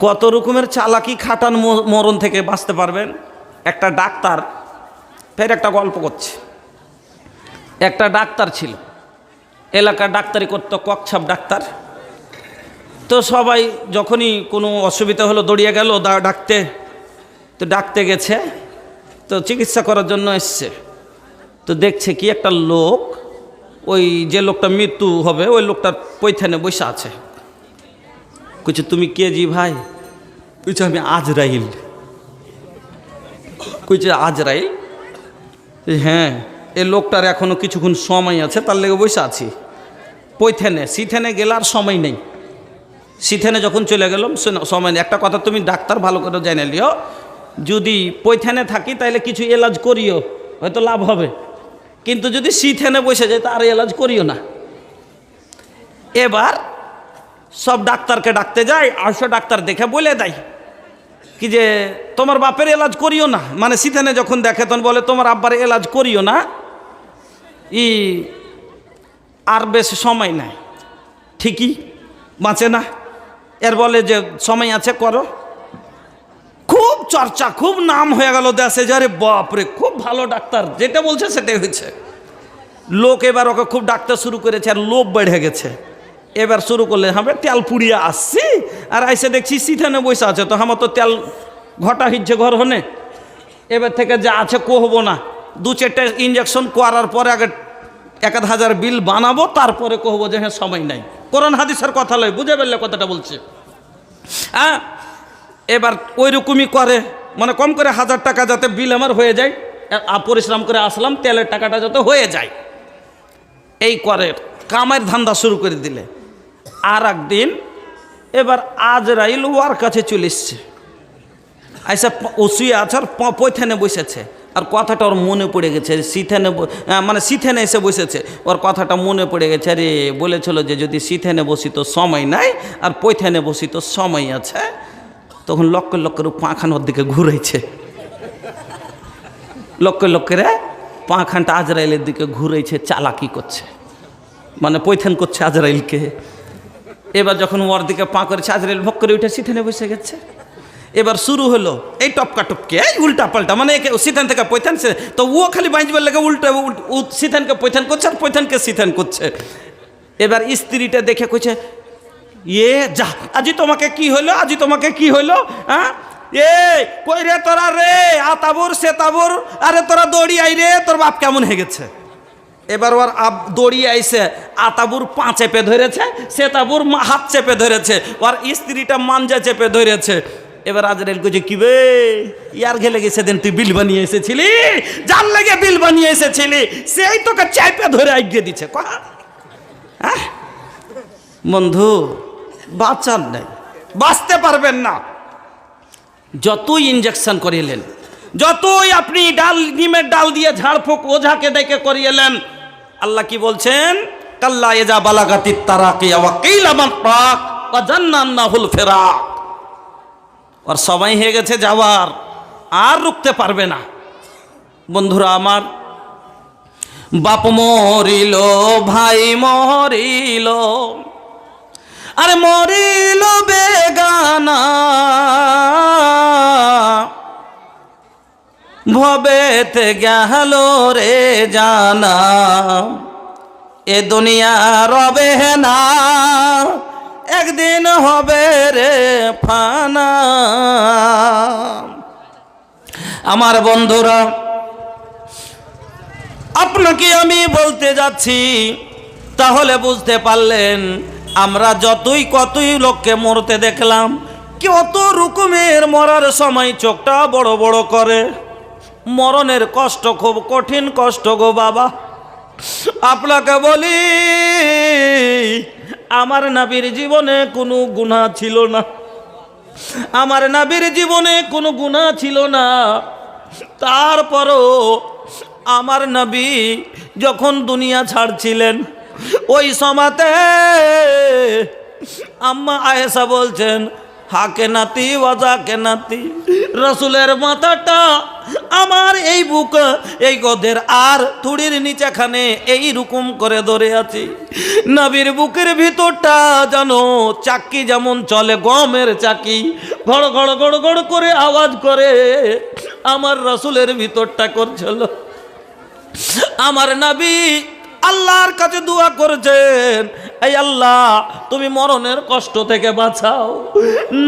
কত রকমের চালাকি খাটান মরণ থেকে বাঁচতে পারবেন? একটা ডাক্তার, ফের একটা গল্প করছে। একটা ডাক্তার ছিল, এলাকার ডাক্তারি করতো, ককছাপ ডাক্তার। তো সবাই যখনই কোনো অসুবিধা হলো দৌড়িয়ে গেল ডাকতে, তো ডাকতে গেছে, তো চিকিৎসা করার জন্য এসছে। তো দেখছে কি একটা লোক, ওই যে লোকটা মৃত্যু হবে, ওই লোকটার পৈথানে বসে আছে। কইছে, তুমি কে জি ভাই? কইছে, আমি আজরাইল। কইছে, আজরাইল? হ্যাঁ এই লোকটার এখনও কিছুক্ষণ সময় আছে, তার লেগে বসে আছি। পৈথানে, সিথেনে গেলে আর সময় নেই। সিথেনে যখন চলে গেলাম সময় নেই। একটা কথা তুমি ডাক্তার ভালো করে জেনে লিও, যদি পৈথেনে থাকি তাহলে কিছু এলাজ করিও, হয়তো লাভ হবে। কিন্তু যদি সিথেনে বসে যায় তার এলাজ করিও না। এবার সব ডাক্তারকে ডাকতে যায় আড়শো ডাক্তার দেখে বলে দেয়। কি যে, তোমার বাপের এলাজ করিও না। মানে সিথানে যখন দেখে, তখন বলে, তোমার আব্বার এলাজ করিও না। ই, আর বেশি সময় নাই। ঠিকই? বাঁচে না। এর বলে যে, সময় আছে, করো। খুব চর্চা, খুব নাম হয়ে গেল দেশে যে, আরে বাপরে, খুব ভালো ডাক্তার। যেটা বলছে, সেটাই হয়েছে। লোক এবার ওকে খুব ডাকতে শুরু করেছে, আর লোভ বেড়ে গেছে। এবার শুরু করলে হবে, তেল পুড়িয়ে আসছি, আর আইসে দেখছি সিথানে বসে আছে, তো আমার তো তেল ঘটা হিচ্ছে ঘর হনে। এবার থেকে যা আছে কহবো না। দু চারটে ইঞ্জেকশন করার পরে আগে এক হাজার বিল বানাবো, তারপরে কহবো যে হ্যাঁ সময় নাই। কোরআন হাদিসের কথা লয়, বুঝে ফেললে কথাটা বলছে। হ্যাঁ এবার ওই রকমই করে মানে কম করে হাজার টাকা যাতে বিল আমার হয়ে যায় পরিশ্রম করে আসলাম, তেলের টাকাটা যাতে হয়ে যায়। এই করে, কামের ধান্দা শুরু করে দিলে। আর একদিন এবার আজরাইল ওয়ার কাছে চলে এসছে। আইসা শুয়ে আছে আর পৈথানে বসেছে। আর কথাটা ওর মনে পড়ে গেছে সিথেনে মানে সিথেনে এসে বসেছে। ওর কথাটা মনে পড়ে গেছে, আরে বলেছিল যে যদি সিথেনে বসি তো সময় নাই, আর পৈথানে বসি তো সময় আছে। তখন লক্ষ লক্কের পাখানোর দিকে ঘুরেছে লক্ষ লক্কের পাখানটা আজরাইলের দিকে ঘুরেছে চালাকি করছে। মানে পৈথান করছে আজরাইলকে। এবার যখন ওর দিকে পা করেছে আজরাইল ভোগ করে উঠে সিথানে বসে গেছে। এবার শুরু হলো, এই টপকা টপকে, এই উল্টা পাল্টা মানে সিথান থেকে পৈথান সে, তো ও খালি বাইজবার লেগে উল্টা সিথানকে পৈথান করছে আর পৈথানকে সিথান করছে। এবার স্ত্রীটা দেখে কইছে এ যা, আজি তোমাকে কি হইল, আজি তোমাকে কি হইল হ্যাঁ এ কই রে তোরা রে, আতাবুর সে তাবুর আরে তোরা দৌড়ি আই রে তোর বাপ কেমন হয়ে গেছে? এবার ওর আব দড়িয়ে আইসে আতাবুর পা চেপে ধরেছে সে তাবুর মা হাত চেপে ধরেছে, ওর স্ত্রীটা মাঞ্জা চেপে ধরেছে। এবার আজরাইল কইছে, কি বে? ইয়ার ঘেলে গেছে সেদিন তুই বিল বানিয়ে এসেছিলি? যার লেগে বিল বানিয়ে এসেছিলি? সেই তোকে চেপে ধরে আইগিয়ে দিচ্ছে কহা হ্যাঁ? বন্ধু, বাঁচার নেই, বাঁচতে পারবেন না। যতই ইঞ্জেকশন করিলেন, যতই আপনি ডাল, নিমের ডাল দিয়ে ঝাড়ফুঁক, ওঝাকে ডেকে করিয়েলেন আল্লাহ কি বলছেন? কাল্লা এজা বালাগাতি তারাকি ওয়া কিলা মান পাক ওয়া জান্নান্নাহুল ফিরাক। ওর সময় হয়ে গেছে যাওয়ার, আর রুখতে পারবে না। বন্ধুরা আমার, বাপ মরিল, ভাই মরিল, আরে মরিল ভবেতে গেল রে জানা এ দুনিয়া রবে না, একদিন হবে রে ফানা। আমার বন্ধুরা, আপনাকে আমি বলতে যাচ্ছি, তাহলে বুঝতে পারলেন, আমরা যতই কতই লোককে মরতে দেখলাম, কত রকমের মরার সময় চোখটা বড় বড় করে। মরণের কষ্ট খুব কঠিন কষ্ট গো বাবা। আপনাকে বলি, আমার নাবির জীবনে কোনো গুণা ছিল না। আমার নাবির জীবনে কোনো গুণা ছিল না। তারপরও আমার নবী যখন দুনিয়া ছাড়ছিলেন, ওই সমাতে আম্মা আয়েশা বলছেন হাকে নাতি, ওয়াজাকে নাতি, রসুলের মাথাটা আমার এই বুক, এই গদের আর থুড়ির নিচেখানে এই রকম করে ধরে আছি। নাবির বুকের ভিতরটা জানো চাকি যেমন চলে, গমের চাকি, ঘড় ঘড় ঘড় ঘড় করে আওয়াজ করে আমার রসুলের ভিতরটা করছিল। আমার নাবি আল্লাহর কাছে দোয়া করেছেন, এই আল্লাহ, তুমি মরণের কষ্ট থেকে বাঁচাও।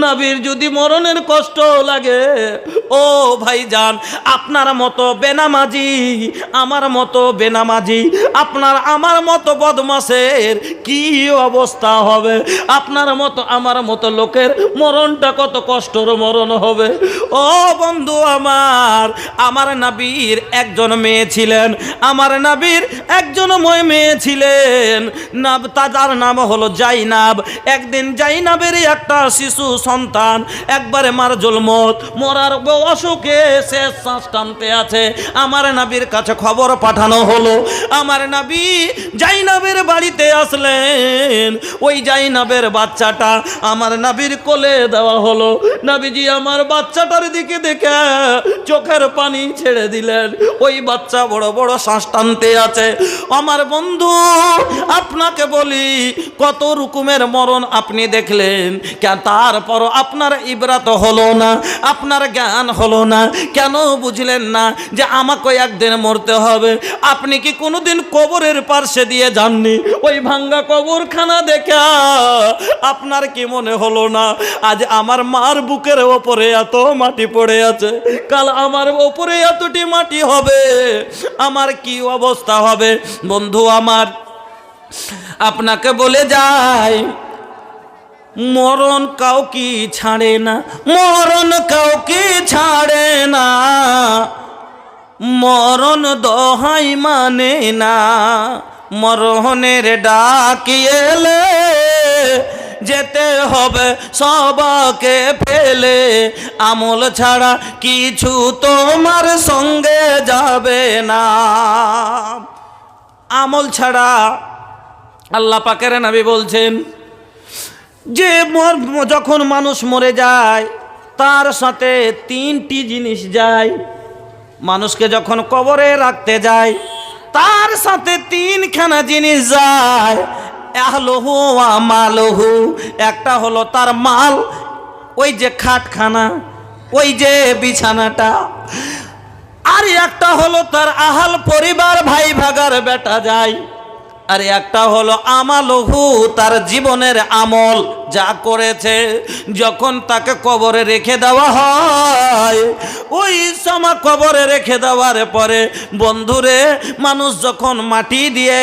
নাবির যদি মরণের কষ্ট লাগে, ও ভাইজান, আপনার মতো বেনামাজি, আমার মতো বেনামাজি, আপনার, আমার মতো বদমাসের কি অবস্থা হবে? আপনার মতো, আমার মতো লোকের মরণটা কত কষ্টর মরণ হবে? ও বন্ধু আমার আমার নাবির একজন মেয়ে ছিলেন, আমার নাবির একজন ময় মেয়ে ছিলেন নাব তার নাম হলো জাইনাব। একদিন জাইনাবের একটা শিশু সন্তান, একবারে মার জলমত, মরার অসুখে শেষ শ্বাস টানতে আছে। আমার নাবির কাছে খবর পাঠানো হলো। আমার নাবি জাইনাবের বাড়িতে আসলেন। ওই জাইনাবের বাচ্চাটা আমার নাবির কোলে দেওয়া হলো। নাবিজি আমার বাচ্চাটার দিকে দেখে চোখের পানি ছেড়ে দিলেন। ওই বাচ্চা বড় বড় শ্বাস টানতে আছে। আমার বন্ধু, আপনাকে বলি, কত রকমের মরণ আপনি দেখলেন। কেন তারপর আপনার ইবরাত হলো না, আপনার জ্ঞান হলো না। কেন বুঝলেন না যে আমাকে একদিন মরতে হবে? আপনি কি কোনোদিন কবরের পার্শ্বে দিয়ে যাননি? ওই ভাঙ্গা কবরখানা দেখা আপনার কি মনে হলো না? আজ আমার মার বুকের ওপরে এত মাটি পড়ে আছে। কাল আমার ওপরে এতটি মাটি হবে। আমার কি অবস্থা হবে? বন্ধু আমার, আপনাকে বলে যায় মরণ কাউকে ছাড়ে না, মরণ কাউকে ছাড়ে না, মরণ দহাই মানে না, মরণের ডাক এলে যেতে হবে, সবাকে ফেলে, আমল ছাড়া কিছু তোমার সঙ্গে যাবে না। আমল ছাড়া আল্লাহ পাকের নবী বলছেন যে যখন মানুষ মরে যায়, তার সাথে তিনটি জিনিস যায়। মানুষকে যখন কবরে রাখতে যায়, তার সাথে তিনখানা জিনিস যায়। আহলহু আমালহু একটা হলো তার মাল, ওই যে খাটখানা, ওই যে বিছানাটা আর একটা হলো তার আহাল পরিবার ভাই ভাগার বেটা যায় আর একটা হলো আমালহু, তার জীবনের আমল যা করেছে, যখন তাকে কবরে রেখে দেওয়া হয়, ওই সময় কবরে রেখে দেওয়ার পরে বন্ধুরে, মানুষ যখন মাটি দিয়ে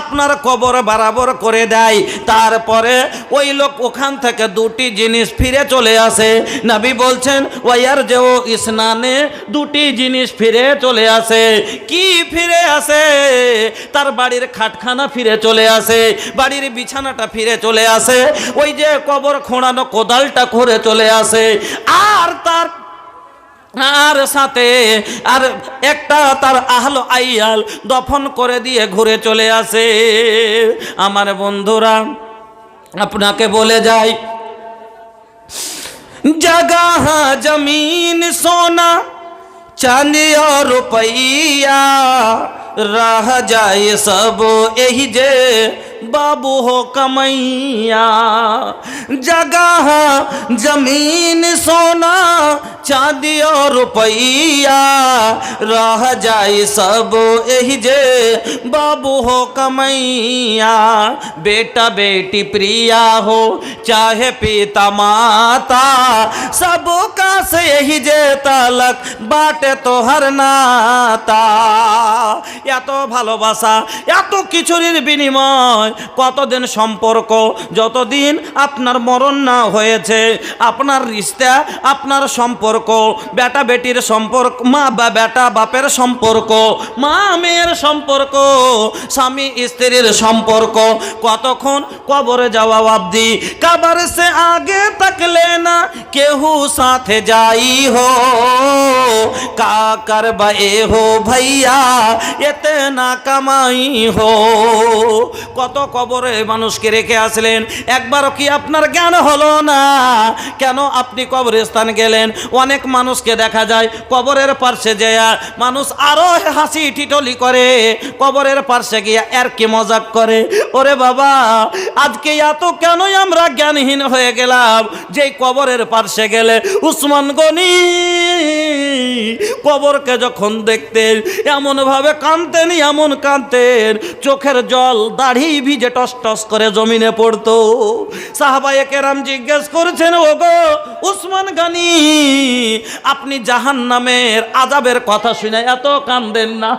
আপনার কবর বরাবর করে দেয়, তারপরে ওই লোক ওখান থেকে দুটি জিনিস ফিরে চলে আসে। নাবি বলছেন ওয়ার যে ও স্নানে দুটি জিনিস ফিরে চলে আসে। কি ফিরে আসে? তার বাড়ির খাটখানা বিছানা ফিরে চলে আসে, বাড়ির বিছানাটা ফিরে চলে আসে, ওই যে কবর খোঁড়ানো কোদালটা করে চলে আসে, আর তার, আর সাথে, আর একটা তার আহল আইয়াল দফন করে দিয়ে ঘুরে চলে আসে। আমার বন্ধুরা, আপনাকে বলে যাই, জাগা জমিন সোনা, চাঁদি রুপাইয়া रह जाए सब यही जे बाबू हो कमैया। जगह, ज़मीन, सोना, चांदी और रुपैया। रह जाए सब यही जे बाबू हो कमैया। बेटा, बेटी, प्रिया हो, चाहे पिता, माता सब का से यही जे तलक बाटे तो हर नाता। এত ভালোবাসা, এত কিছুরির বিনিময়, কতদিন সম্পর্ক, যতদিন আপনার মরণ না হয়েছে, আপনার রিস্তা, আপনার সম্পর্ক, বেটা বেটির সম্পর্ক, মা বা বেটা বাপের সম্পর্ক, মা মেয়ের সম্পর্ক, স্বামী স্ত্রীর সম্পর্ক, কতক্ষণ কবরে যাওয়া অবধি, কাবার সে আগে তাকলে না কেহ সাথে যাই হো, কাকার বা এ হো ভাইয়া এ এতে না কামাই হো। কত কবরে মানুষকে রেখে আসলেন, একবারও কি আপনার জ্ঞান হলো না? কেন আপনি কবরস্থান গেলেন? অনেক মানুষকে দেখা যায়, কবরের পার্শ্বে যেয়া মানুষ আরও হাসি টিটলি করে, কবরের পার্শ্বে গিয়া আর কি মজাক করে? ওরে বাবা, আজকে এত কেনই আমরা জ্ঞানহীন হয়ে গেলাম? যেই কবরের পার্শ্বে গেলে উসমান গনি কবরকে যখন দেখতে এমন ভাবে কানতেন এমন কানতেন, চোখের জল দাড়ি ভিজে টস টস করে জমিনে পড়তো। সাহাবায়ে কেরাম জিজ্ঞেস করেছেন, ওগো উসমান গানি, আপনি জাহান নামের আজাবের কথা শুনে এত কান্দেন না?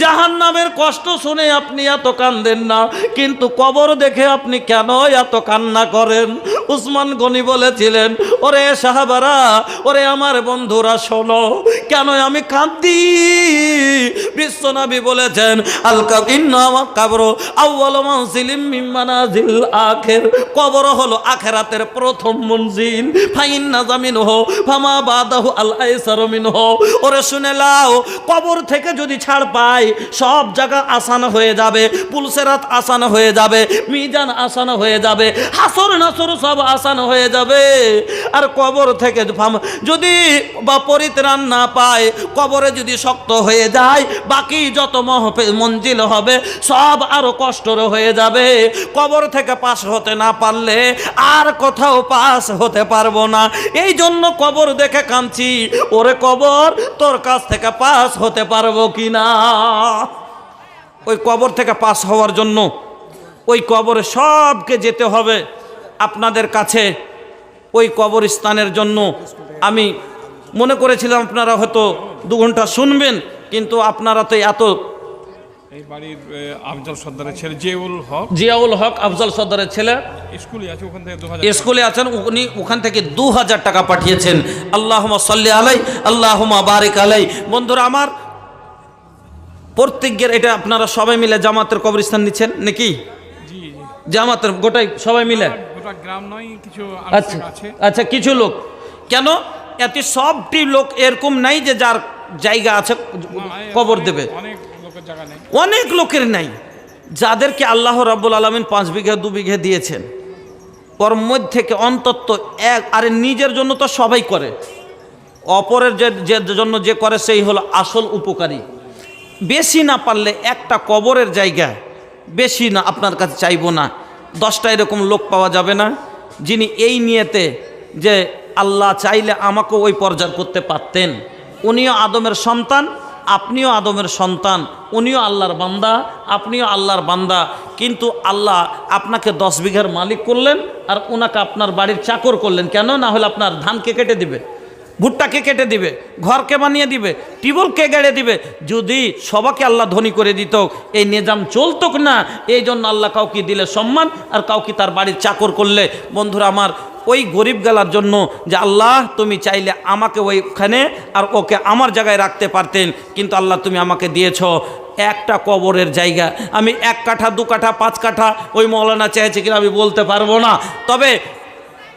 জাহান নামের কষ্ট শুনে আপনি এত কান্দেন না? কিন্তু কবর দেখে আপনি কেন এত কান্না করেন? উসমান গনি বলেছিলেন, ওরে সাহাবারা, ওরে আমার বন্ধুরা শোনো, কেন আমি কাঁদি বিশ্বনবী বলেছেন ইন্নামা কাবর আউয়াল মানজিলিম মিন মানাজিল আখির। কবর হলো আখিরাতের প্রথম মঞ্জিল। ফাইন নাজামিন হো ফামা বাদাহু আল আইসার মিনহ। ওরে শুনে লাও, কবর থেকে যদি ছাড় পাই, সব জায়গা আসান হয়ে যাবে, পুলসেরাত আসান হয়ে যাবে, মিজান আসান হয়ে যাবে, হাসর নাসর সব আসান হয়ে যাবে। আর কবর থেকে যদি বা পরিত্রাণ না পায়, কবরে যদি শক্ত হয়ে যায়, বাকি যত মঞ্জিল হবে, সব আরও কষ্টর হয়ে যাবে। কবর থেকে পাশ হতে না পারলে আর কোথাও পাস হতে পারব না। এই জন্য কবর দেখে কাঁদছি, ওরে কবর, তোর কাছ থেকে পাস হতে পারব কি না ওই কবর থেকে পাস হওয়ার জন্য ওই কবরে সবকে যেতে হবে আপনাদের কাছে। ওই কবরস্থানের জন্য আমি মনে করেছিলাম, আপনারা হয়তো দু ঘণ্টা শুনবেন কিন্তু আপনারা তো এত এই বাড়ির আফজল সর্দারের ছেলে জিয়াউল হক। জিয়াউল হক আফজল সদরের ছেলে। স্কুলে আছে ওখান থেকে স্কুলে আছেন উনি ওখান থেকে দু হাজার টাকা পাঠিয়েছেন। আল্লাহ সাল্লি আলাই আল্লাহ বারিক আলাই। বন্ধুরা আমার প্রত্যেকের এটা আপনারা সবাই মিলে জামাতের কবরস্থান নিচ্ছেন নাকি? জামাতের গোটাই সবাই মিলে? গ্রাম নয় কিছু আচ্ছা আচ্ছা কিছু লোক। কেন? এতে সবটি লোক এরকম নাই যে যার জায়গা আছে, কবর দেবে। অনেক লোকের নেই, যাদেরকে আল্লাহ রাব্বুল আলমিন পাঁচ বিঘা, দু বিঘে দিয়েছেন। ওর মধ্যে থেকে অন্তত এক, আরে নিজের জন্য তো সবাই করে। অপরের যে যে জন্য যে করে, সেই হলো আসল উপকারী। বেশি না পারলে একটা কবরের জায়গা বেশি না আপনার কাছে চাইব না। দশটা এরকম লোক পাওয়া যাবে না, যিনি এই নিয়েতে যে আল্লাহ চাইলে আমাকেও ওই পর্যায় করতে পারতেন। উনিও আদমের সন্তান, আপনিও আদমের সন্তান, উনিও আল্লাহর বান্দা, আপনিও আল্লাহর বান্দা। কিন্তু আল্লাহ আপনাকে দশ বিঘার মালিক করলেন আর ওনাকে আপনার বাড়ির চাকর করলেন। কেন? না হলে আপনার ধানকে কেটে দিবে, ভুট্টাকে কেটে দিবে, ঘরকে বানিয়ে দিবে টিবলকে গেড়ে দিবে। যদি সবাকে আল্লাহ ধনী করে দিত, এই নিজাম চলতো না এই জন্য আল্লাহ কাউকে দিলে সম্মান আর কাউকে তার বাড়ির চাকর করলে। বন্ধুরা, আমার ওই গরিব গেলার জন্য যে আল্লাহ, তুমি চাইলে আমাকে ওইখানে আর ওকে আমার জায়গায় রাখতে পারতেন, কিন্তু আল্লাহ তুমি আমাকে দিয়েছ। একটা কবরের জায়গা। আমি এক কাঠা, দু কাঠা, পাঁচ কাঠা ওই মৌলানা চেয়েছে কিনা আমি বলতে পারব না। তবে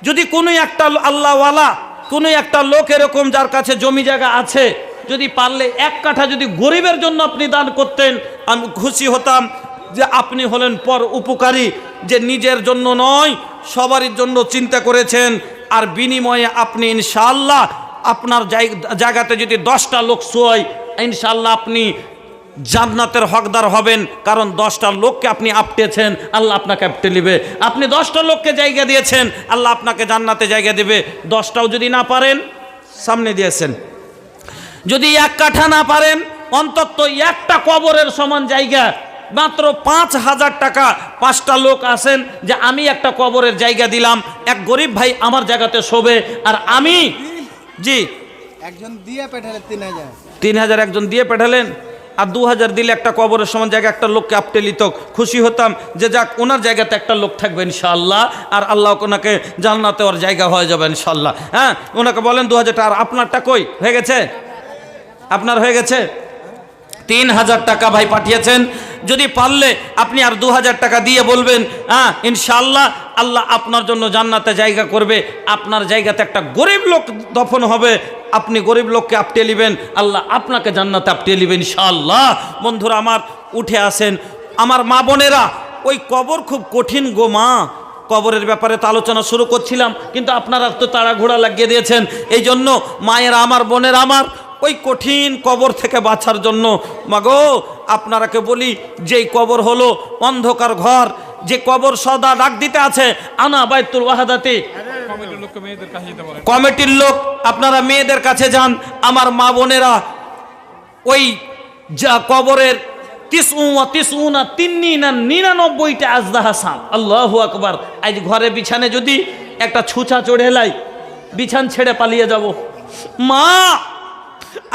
যদি কোনো একটা আল্লাহওয়ালা, কোনো একটা লোক এরকম যার কাছে জমি জায়গা আছে, যদি পারলে এক কাঠা যদি গরিবের জন্য আপনি দান করতেন, আমি খুশি হতাম। যে আপনি হলেন পর উপকারী, যে নিজের জন্য নয়, সবারই জন্য চিন্তা করেছেন, আর বিনিময়ে আপনি ইনশাল্লাহ আপনার জায়গাতে যদি দশটা লোক শোয় ইনশাল্লাহ আপনি জান্নাতের হকদার হবেন, কারণ দশটা লোককে আপনি আপটেছেন, আল্লাহ আপনাকে আপটে নেবে। আপনি দশটা লোককে জায়গা দিয়েছেন, আল্লাহ আপনাকে জান্নাতে জায়গা দেবে। দশটাও যদি না পারেন, সামনে দিয়েছেন। যদি এক কাঠা না পারেন, অন্তত একটা কবরের সমান জায়গা মাত্র পাঁচ হাজার টাকা পাঁচটা লোক আসেন যে আমি একটা কবরের জায়গা দিলাম এক গরিব ভাই আমার জায়গাতে শোবে আর আমি জি। একজন দিয়ে পেঠালে তিন হাজার। তিন হাজার একজন দিয়ে পেঠালেন আর দু হাজার দিলে একটা কবরের সমান জায়গা একটা লোককে আপটে লিত খুশি হতাম। যে যাক ওনার জায়গাতে একটা লোক থাকবে ইনশাআল্লাহ আর আল্লাহ ওনাকে জান্নাতে ওর জায়গা হয়ে যাবে ইনশাআল্লাহ। হ্যাঁ ওনাকে বলেন দু হাজার টাকা আর আপনারটা কই? হয়ে গেছে? আপনার হয়ে গেছে? তিন হাজার টাকা ভাই পাঠিয়েছেন। যদি পারলে আপনি আর দু হাজার টাকা দিয়ে বলবেন হ্যাঁ ইনশাল্লাহ আল্লাহ আপনার জন্য জান্নাতে জায়গা করবে। আপনার জায়গাতে একটা গরিব লোক দফন হবে। আপনি গরিব লোককে আপটিয়ে নেবেন আল্লাহ আপনাকে জান্নাতে আপটিয়ে নেবেন ইনশাআল্লাহ। বন্ধুরা, আমার উঠে আসেন। আমার মা বোনেরা, ওই কবর খুব কঠিন গো মা। কবরের ব্যাপারে তো আলোচনা শুরু করছিলাম, কিন্তু আপনারা তো তাড়াঘোড়া লাগিয়ে দিয়েছেন। এই জন্য মায়েরা আমার, বোনের আমার ওই কঠিন কবর থেকে বাঁচার জন্য। মাগো আপনারাকে বলি যেই কবর হলো অন্ধকার ঘর যে কবর সদা ডাক দিতে আছে আনা বাইতুল ওয়াহাদাতে। কমিটির লোক আপনারা মেয়েদের কাছে যান। আমার মা বোনেরা ওই যা কবরের নিরানব্বইটা আজদা হাসান আল্লাহ আকবার। আজ ঘরে বিছানে যদি একটা ছুঁচা চড়ে লাই বিছান ছেড়ে পালিয়ে যাব। মা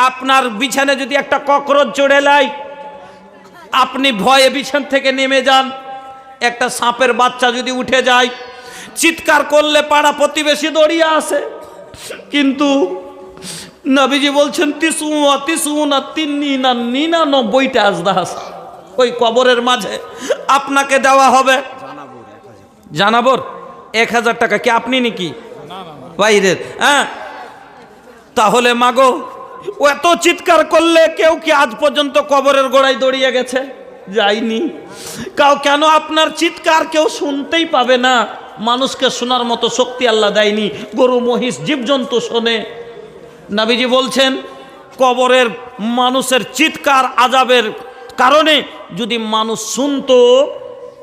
আপনার বিছানে যদি একটা ককরোচ চড়ে লাই আপনি ভয়ে বিছান থেকে নেমে যান। একটা সাপের বাচ্চা যদি উঠে যায় চিৎকার করলে পাড়া প্রতিবেশী দড়িয়ে আসে। কিন্তু নবীজি বলছেন তিসুয়া তিসুনা তিন্নি না নিরানব্বইটা আজদাহাস ওই কবরের মাঝে আপনাকে দেওয়া হবে। জানাবর? এক হাজার টাকা কি আপনি নাকি? বাইরের হ্যাঁ? তাহলে মাগো এত চিৎকার করলে কেউ কি আজ পর্যন্ত কবরের গোড়ায় দড়িয়ে গেছে? যায়নি কাউ কেন আপনার চিৎকার কেউ শুনতেই পাবে না? মানুষকে শোনার মতো শক্তি আল্লাহ দেয়নি। গরু, মহিষ, জীবজন্তু শোনে। নাবিজি বলছেন, কবরের মানুষের চিৎকার আজাবের কারণে যদি মানুষ শুনতো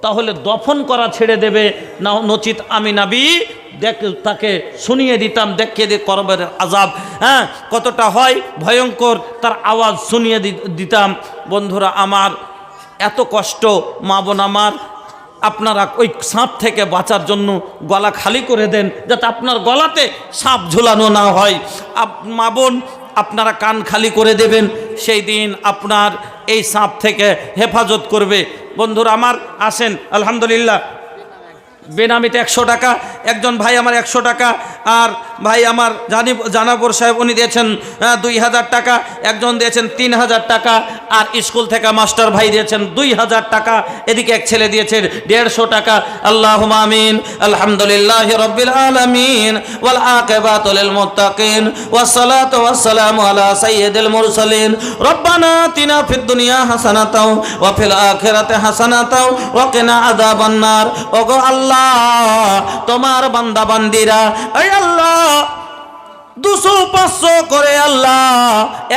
তাহলে দফন করা ছেড়ে দেবে। না, নচিত আমি নাবি, দেখ, তাকে শুনিয়ে দিতাম দেখিয়ে দিয়ে করবের আজাব হ্যাঁ কতটা হয়? ভয়ঙ্কর তার আওয়াজ শুনিয়ে দিতাম। বন্ধুরা, আমার এত কষ্ট, মা বোন আমার, আপনারা ওই সাপ থেকে বাঁচার জন্য গলা খালি করে দেন, যাতে আপনার গলাতে সাপ ঝুলানো না হয়। আপ- মা বোন, আপনারা কান খালি করে দেবেন, সেই দিন আপনার এই সাপ থেকে হেফাজত করবে। বন্ধুরা আমার আসেন আলহামদুলিল্লাহ। বেনামিতে একশো টাকা, একজন ভাই আমার একশো টাকা, আর ভাই আমার জানি, জানাবর সাহেব উনি দিয়েছেন দুই হাজার টাকা, একজন দিয়েছেন তিন হাজার টাকা, আর স্কুল থেকে মাস্টার ভাই দিয়েছেন দুই হাজার টাকা, এদিকে এক ছেলে দিয়েছেন দেড়শো টাকা আল্লাহ আমিন, আলহামদুলিল্লাহ রব্বিল আলামিন, ওয়াল আকিবাতুল মুত্তাকিন আলা সাইয়্যিদিল মুরসালিন, রব্বানা আতিনা ফিদ দুনিয়া হাসানাতাও, ওয়া ফিল আখিরাতি হাসানাতাও, ওয়া কিনা আযাবান নার, ওগো আল্লাহ তোমার বান্দা বান্দিরা আল্লাহ দুশো পাঁচশো করে আল্লাহ।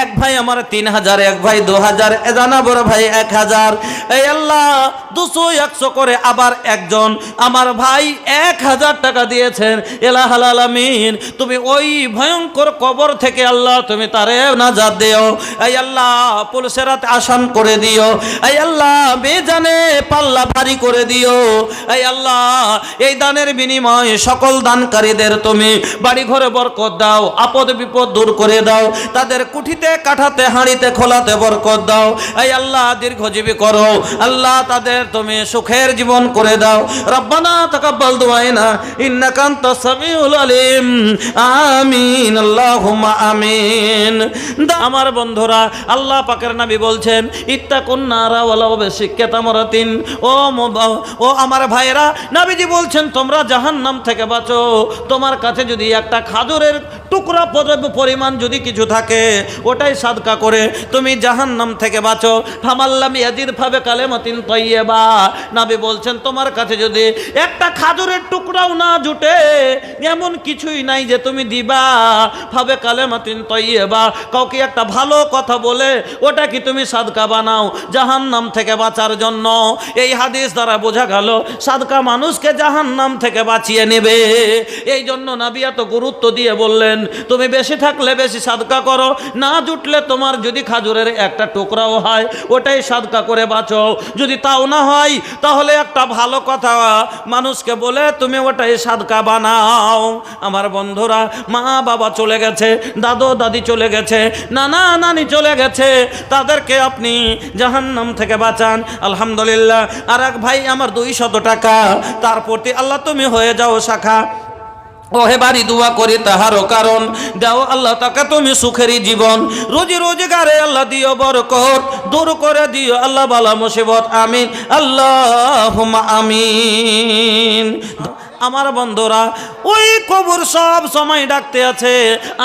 এক ভাই আমার তিন হাজার, এক ভাই দু হাজার এজানা বড় ভাই এক হাজার। এই আল্লাহ, দুশো একশো করে আবার একজন। আমার ভাই এক হাজার টাকা দিয়েছেন। এলাহাল আলামিন, তুমি ওই ভয়ঙ্কর কবর থেকে আল্লাহ, তুমি তারে নাজাদ দিও। এই আল্লাহ পুলিশেরাতে আসান করে দিও। এই আল্লাহ, বেজানে পাল্লা ভারী করে দিও। এই আল্লাহ, এই দানের বিনিময়ে সকল দানকারীদের তুমি বাড়ি ঘরে বরকত দাও। আপদ বিপদ দূর করে দাও। তাদের কুঠিতে, কাঠাতে, হাঁড়িতে, খোলাতে বরকত দাও। এই আল্লাহ, দীর্ঘজীবী করো। আল্লাহ, তাদের তুমি সুখের জীবন করে দাও। রব্বানা, তাকাব্বাল দুআইনা, ইন্নাকা আনতাস সামিউল আলিম। আমিন, আল্লাহুম্মা আমিন। আমার বন্ধুরা, আল্লাহ পাকের নবী বলছেন, ইত্তাকুন নারা ওয়ালাউ বিশিক্কাতামরাতিন ও ও আমার ভাইরা নবীজি বলছেন, তোমরা জাহান্নাম থেকে বাঁচো। তোমার কাছে যদি একটা খাজুরের টুকরা পরিমাণ যদি কিছু থাকে, ওটাই সাদকা করে তুমি জাহান্নাম থেকে বাঁচো। ফামাল্লাম ইয়াজির ভাবে কালেমাতিন তৈয়বা নাবি বলছেন, তোমার কাছে যদি একটা খাজুরের টুকরাও না জুটে, এমন কিছুই নাই যে তুমি দিবা। ভাবে কালেমাতিন তৈয়বা কাউকে একটা ভালো কথা বলে, ওটা কি তুমি সাদকা বানাও জাহান্নাম থেকে বাঁচার জন্য? এই হাদিস দ্বারা বোঝা গেল, সাদকা মানুষকে জাহান্নাম থেকে বাঁচিয়ে নেবে। এই জন্য নাবি এত গুরুত্ব দিয়ে বললেন তুমি বেশি থাকলে বেশি সাদকা করো। না জুটলে তোমার যদি খাজুরের একটা টুকরাও হয়, ওটাই সাদকা করে বাঁচো। যদি তাও না হয়, তাহলে একটা ভালো কথা, মানুষকে বলে তুমি ওটাই সাদকা বানাও। আমার বন্ধুরা, মা বাবা চলে গেছে, দাদু দাদি চলে গেছে, নানা নানি চলে গেছে, তাদেরকে আপনি জাহান্নাম থেকে বাঁচান। আলহামদুলিল্লাহ আর এক ভাই আমার দুই শত টাকা, তার প্রতি আল্লাহ তুমি হয়ে যাও শাখা। ওহে বাড়ি দোয়া করি তাহারও কারণ। দাও আল্লাহ তাকে তুমি সুখেরই জীবন। রোজি রোজগারে আল্লাহ দিও বরকত, দূর করে দিও আল্লাহ বালা মুসিবত। আমিন আল্লাহ আমিন। আমার বন্ধুরা, ওই কবর সব সময় ডাকতে আছে,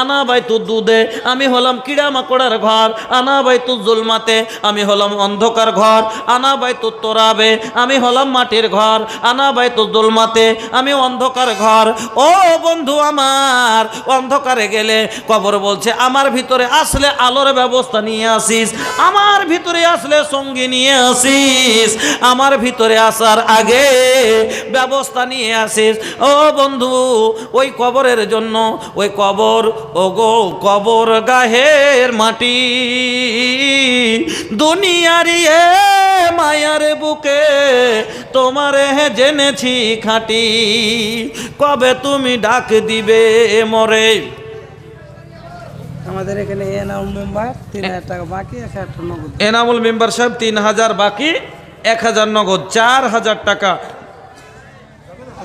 আনা ভাই তু দুধে, আমি হলাম কিড়া মাকড়ার ঘর, আনা ভাই তু জুলমাতে, আমি হলাম অন্ধকার ঘর, আনা ভাই তু তোরাবে, আমি হলাম মাটির ঘর, আনা ভাই তু জুলমাতে, আমি অন্ধকার ঘর। ও বন্ধু আমার, অন্ধকারে গেলে কবর বলছে, আমার ভিতরে আসলে আলোর ব্যবস্থা নিয়ে আসিস, আমার ভিতরে আসলে সঙ্গী নিয়ে আসিস, আমার ভিতরে আসার আগে ব্যবস্থা নিয়ে আসিস। ও বন্ধু ওই কবরের জন্য ওই কবর ও গো কবর গাহের মাটি। দুনিয়ারি এ মায়ার বুকে তোমারে জেনেছি খাঁটি। কবে তুমি ডাক দিবে মরে? আমাদের এখানে এনাম মেম্বার তিন হাজার টাকা বাকি এক হাজার নগদ। এনামুল মেম্বার সাহেব তিন হাজার বাকি এক হাজার নগদ চার হাজার টাকা আর একটা মেয়ে দেবে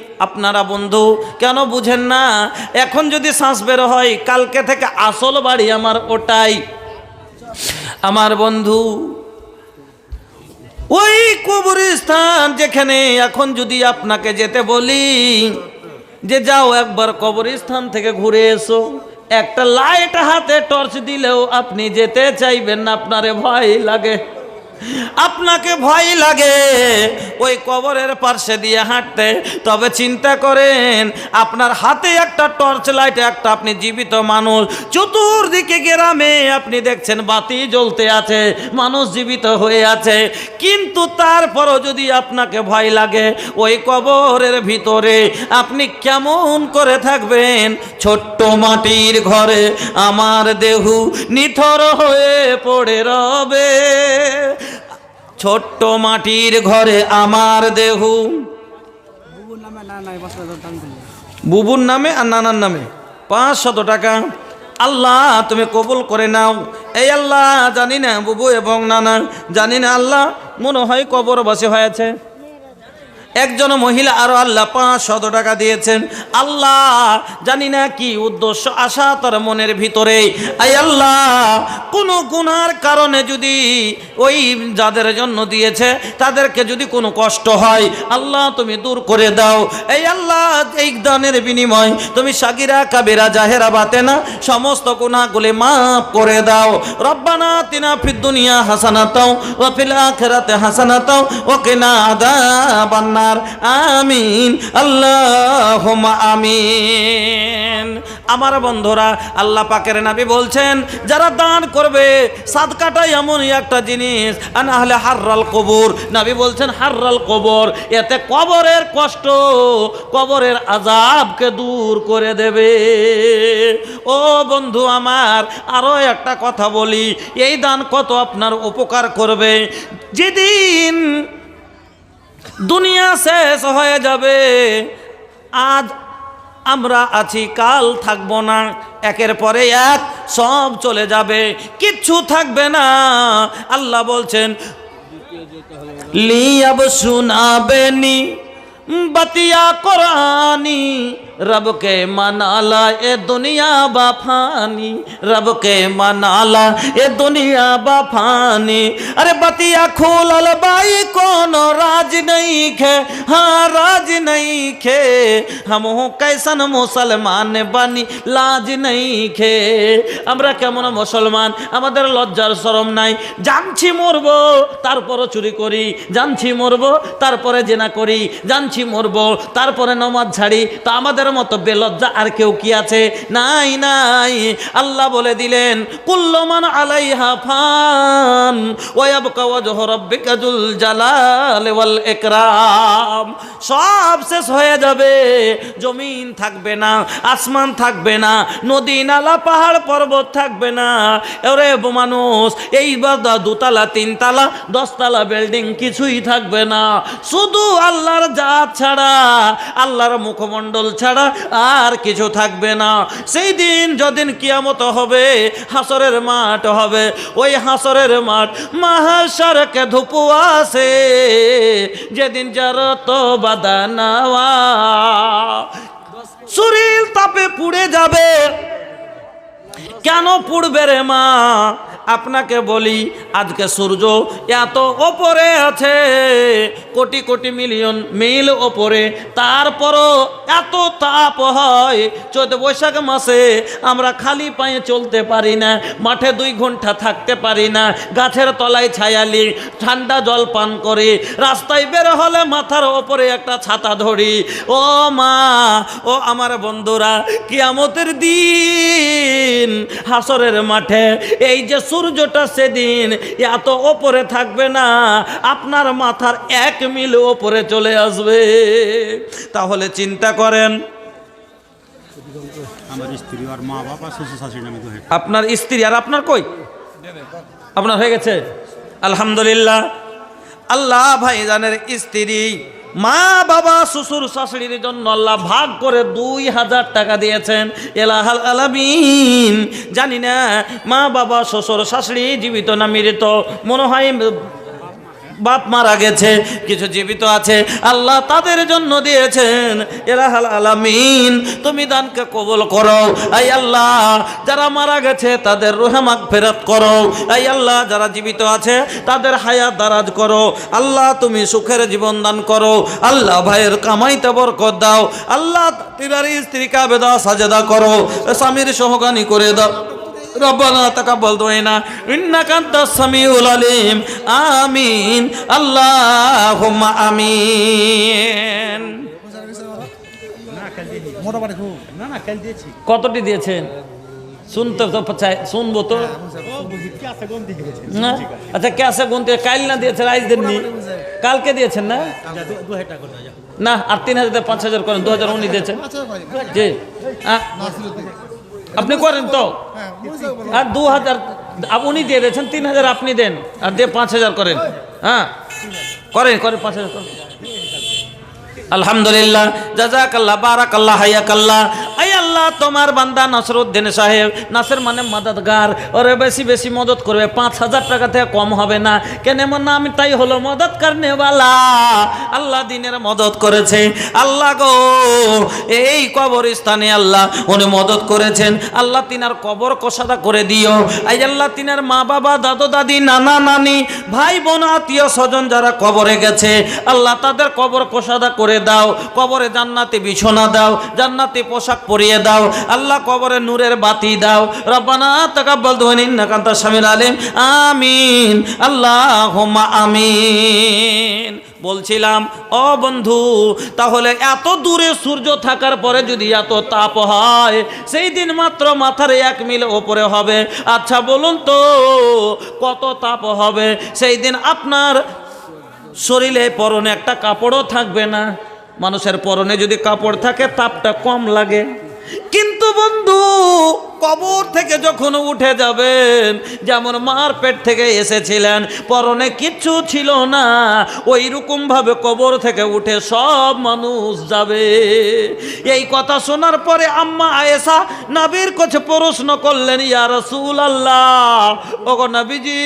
আপনারা বন্ধু, কেন বুঝেন না? এখন যদি শ্বাস বের হয়, কালকে থেকে আসল বাড়ি আমার ওটাই। আমার বন্ধু, ওই কবরস্থান যেখানে এখন যদি আপনাকে যেতে বলি, যে যাও একবার কবরস্থান থেকে ঘুরে এসো। একটা লাইট হাতে টর্চ দিলেও আপনি যেতে চাইবেন না, আপনারে ভয় লাগে। আপনাকে ভয় লাগে। ওই কবরের পার্শ্বে দিয়ে হাঁটতে। তবে চিন্তা করেন, আপনার হাতে একটা টর্চ লাইট, একটা আপনি জীবিত মানুষ। চতুর্দিকে গ্রামে আপনি দেখছেন বাতি জ্বলতে আছে, মানুষ জীবিত হয়ে আছে। কিন্তু তারপরও যদি আপনাকে ভয় লাগে, ওই কবরের ভিতরে আপনি কেমন করে থাকবেন? ছোট্ট মাটির ঘরে আমার দেহু নিথর হয়ে পড়ে রবে। ছোট্ট মাটির ঘরে আমার দেহ। বুবুর নামে আর নানার নামে। পাঁচ শত টাকা। আল্লাহ তুমি কবুল করে নাও। এই আল্লাহ জানি না বুবু এবং নানা। জানি না আল্লাহ মনে হয় কবর কবরবাসী হয়েছে। একজন মহিলা আরও আল্লাহ পাঁচশত টাকা দিয়েছেন। আল্লাহ, জানি না কি উদ্দেশ্য, আশা তার মনের ভিতরে। আই আল্লাহ, কোনো গুনার কারণে যদি ওই যাদের জন্য দিয়েছে, তাদেরকে যদি কোনো কষ্ট হয়, আল্লাহ তুমি দূর করে দাও। এই আল্লাহ, এই দানের বিনিময় তুমি সাকিরা কাবেরা, জাহেরা, বাতেনা, সমস্ত গুনাহগুলি মাফ করে দাও। রব্বানা তিনা ফিদ দুনিয়া হাসানাতাও, ওয়া ফিল আখিরাতি হাসানাতাও, ওয়া কিনা আযাবান নার আমিন, আল্লাহুম্মা আমিন। আমার বন্ধুরা, আল্লাহ পাকের নাবি বলছেন, যারা দান করবে, সাদকাটা এমনই একটা জিনিস আর না হলে হাররাল কবর। নাবি বলছেন, হাররাল কবর, এতে কবরের কষ্ট, কবরের আজাবকে দূর করে দেবে। ও বন্ধু আমার আরও একটা কথা বলি, এই দান কত আপনার উপকার করবে? যেদিন দুনিয়া শেষ হয়ে যাবে। আজ আমরা আছি, কাল থাকব না। একের পরে এক সব চলে যাবে। কিচ্ছু থাকবে না। আল্লাহ বলছেন লিয়াব শুনাবেনি বাতিয়া করানি रब के मनाला ए दुनिया बाफानी रब के मनाला ए दुनिया बाफानी अरे बतिया खोलल बाई कोनो राज नहीं खे हाँ राज नहीं खे हम कैसन মুসলমান বানি লাজ নেই খে আমরা কেমন মুসলমান আমাদের লজ্জার শরম নাই জানছি মরব তারপরও চুরি করি জানছি মরব তারপরে জেনা করি জানছি মরব তারপরে নমাজ ছাড়ি তা আমাদের মতো বেলজ্জা আর কেউ কি আছে? নাই নাই। আল্লাহ বলে দিলেন কুল্লমান আলাইহা ফান ওয়াবকা ওয়াজহ রাব্বিকা যুল জালাল ওয়াল ইকরাম। সব শেষ হয়ে যাবে। জমিন থাকবে না, আসমান থাকবে না নদী নালা পাহাড় পর্বত থাকবে না। এরে মানুষ, এইবার দুতলা, তিনতলা, দশতলা বিল্ডিং কিছুই থাকবে না। শুধু আল্লাহর জাত ছাড়া, আল্লাহর মুখমণ্ডল ছাড়া আর কিছু থাকবে না। সেই দিন যদিন কিয়ামত হবে, হাসরের মাঠ হবে, ওই হাসরের মাঠ মাহাসারকে ধুপু আসে যেদিন যার তো বাদানাওয়া শরীর তাপে পুড়ে যাবে। কেন পুড়বে রে মা? আপনাকে বলি, আজকে সূর্য এত ওপরে আছে, কোটি কোটি মিলিয়ন মিল ওপরে, তারপরও এত তাপ হয়, চৈত বৈশাখ মাসে আমরা খালি পায়ে চলতে পারি না, মাঠে দুই ঘণ্টা থাকতে পারি না, গাছের তলায় ছায়ালি ঠান্ডা জল পান করি, রাস্তায় বের হলে মাথার ওপরে একটা ছাতা ধরি, ও মা, ও আমার বন্ধুরা, কিয়ামতের দিন হাসরের মাঠে এই যে সূর্যটা সেদিন এত ওপরে থাকবে না আপনার মাথার এক মিল ওপরে চলে আসবে। তাহলে চিন্তা করেন আমার স্ত্রী আর মা বাবা শ্বশুর শাশুড়ি নামে আপনার স্ত্রী আর আপনার কই? আপনার হয়ে গেছে? আলহামদুলিল্লাহ। আল্লাহ ভাইজানের স্ত্রী। মা, বাবা, শ্বশুর, শাশুড়ির জন্য আল্লাহ ভাগ করে দুই হাজার টাকা দিয়েছেন। এলাহাল আলামিন। জানি না, মা, বাবা, শ্বশুর, শাশুড়ি জীবিত না মৃত। মনে হয় বাপ মারা গেছে, কিছু জীবিত আছে, আল্লাহ তাদের জন্য দিয়েছেন এরাহাল আলামিন, তুমি দানকে কবল করো, আই আল্লাহ, যারা মারা গেছে তাদের রোহেমাক ফেরত করো, আই আল্লাহ, যারা জীবিত আছে তাদের হায়াত দারাজ করো, আল্লাহ তুমি সুখের জীবন দান করো, আল্লাহ ভাইয়ের কামাইতে বরকত দাও, আল্লাহ তিনার স্ত্রীকে আবেদা সাজেদা করো, স্বামীর সহগানি করে দাও। রব্বানা তাকাব্বাল দুইনা ইন্নাকা আনতাস সামিউল আলিম। আমিন। আল্লাহুম্মা আমিন। কতটি দিয়েছেন? শুনতে তো শুনব তো। আচ্ছা ক্যাশে গুনতে? কাল না দিয়েছেন আজ দিন কালকে দিয়েছেন না? না, আর তিন হাজার, পাঁচ হাজার করেন, দু হাজার উনি দিয়েছেন। জি। আপনি করেন তো। আর দু হাজার উনি দিয়ে দিয়েছেন, তিন হাজার আপনি দেন, আর দিয়ে পাঁচ হাজার করেন। হ্যাঁ? করেন করেন, পাঁচ হাজার করেন। আলহামদুলিল্লাহ, জাজাকাল্লাহ, বারাকাল্লাহ হাইয়াকাল্লাহ আল্লাহ তোমার বান্দা নাসরুদ্দিন সাহেব, নাসের মানে মদতগার ওরে বেশি বেশি মদত করবে, পাঁচ হাজার টাকা থেকে কম হবে না। কেন এমন না, আমি তাই হলো মদত কারণেওয়ালা আল্লাহ দিনের মদত করেছে। আল্লাহ গো, এই কবরস্থানে আল্লাহ উনি মদত করেছেন। আল্লাহ তিনার কবর কষাদা করে দিও। আই আল্লাহ তিনার মা বাবা, দাদু দাদি, নানা নানি, ভাই বোন, আত্মীয় স্বজন যারা কবরে গেছে, আল্লাহ তাদের কবর কোষাদা করে দাও। কবরে জান্নাতে বিছানা দাও, জান্নাতে পোশাক পরিয়ে দাও, আল্লাহ কবরে নূরের বাতি দাও। রব্বানা তাকাব্বাল দুহানি ইন্নাকা আনতাস সামিউল আলিম। আমিন, আল্লাহুম্মা আমিন। বলছিলাম, ও বন্ধু, তাহলে এত দূরে সূর্য থাকার পরে যদি এত তাপ হয়, সেই দিন মাত্র মাথার এক মিল ওপরে হবে। আচ্ছা বলুন তো, কত তাপ হবে? সেই দিন আপনার শরীরে পরনে একটা কাপড়ও থাকবে না। মানুষের পরনে যদি কাপড় থাকে, তাপটা কম লাগে। কিন্তু বন্ধু, কবর থেকে যখন উঠে যাবেন, যেমন মার পেট থেকে এসেছিলেন, পরনে কিচ্ছু ছিল না ওই ভাবে কবর থেকে উঠে সব মানুষ যাবে। এই কথা শোনার পরে আম্মা আয়েশা নাবির কাছে প্রশ্ন করলেন, ইয়া রসুল আল্লাহ ওগো নবীজি,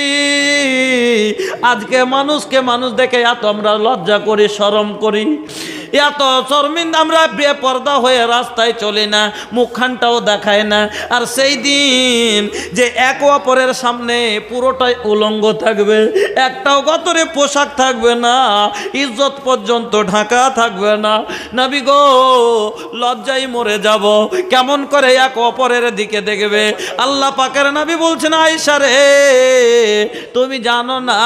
আজকে মানুষকে মানুষ দেখে এত আমরা লজ্জা করি, শরম করি। এত শর্মিন্দ আমরা বেপর্দা হয়ে রাস্তায় চলি না, মুখখানটাও দেখায় না। আর সেই দিন যে এক অপরের সামনে পুরোটাই উলঙ্গ থাকবে, একটাও গতরে পোশাক থাকবে না, ইজ্জত পর্যন্ত ঢাকা থাকবে না। নাবি গো, লজ্জায় মরে যাব। কেমন করে এক অপরের দিকে দেখবে? আল্লাহ পাকের নাবি বলছেন আয়সা রে, তুমি জানো না,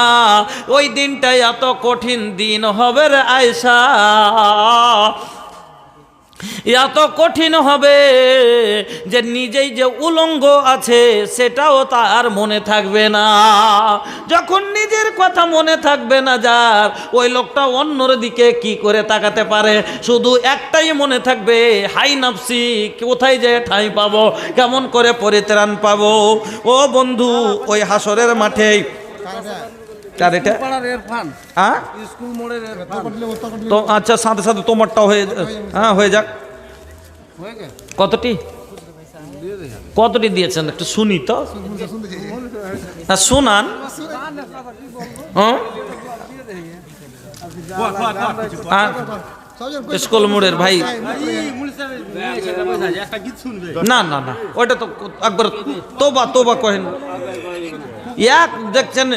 ওই দিনটাই এত কঠিন দিন হবে রে আয়সা এত কঠিন হবে যে নিজেই যে উলঙ্গ আছে, সেটাও তার মনে থাকবে না। যখন নিজের কথা মনে থাকবে না, যার, ওই লোকটা অন্যর দিকে কি করে তাকাতে পারে? শুধু একটাই মনে থাকবে, হাই নাফসি, কোথায় যে ঠাঁই পাবো, কেমন করে পরিত্রাণ পাবো? ও বন্ধু, ওই হাসরের মাঠে কার এটা? হ্যাঁ? স্কুল মোড়ের তো আচ্ছা সাথে সাথে তোমারটাও হয়ে হ্যাঁ হয়ে যাক। কতটি? কতটি দিয়েছেন? একটু শুনি তো। না শোনান। হ্যাঁ। স্কুল মোড়ের ভাই। না না না ওইটা তো একবার তোবা তোবা কহেন। এক দেখছেন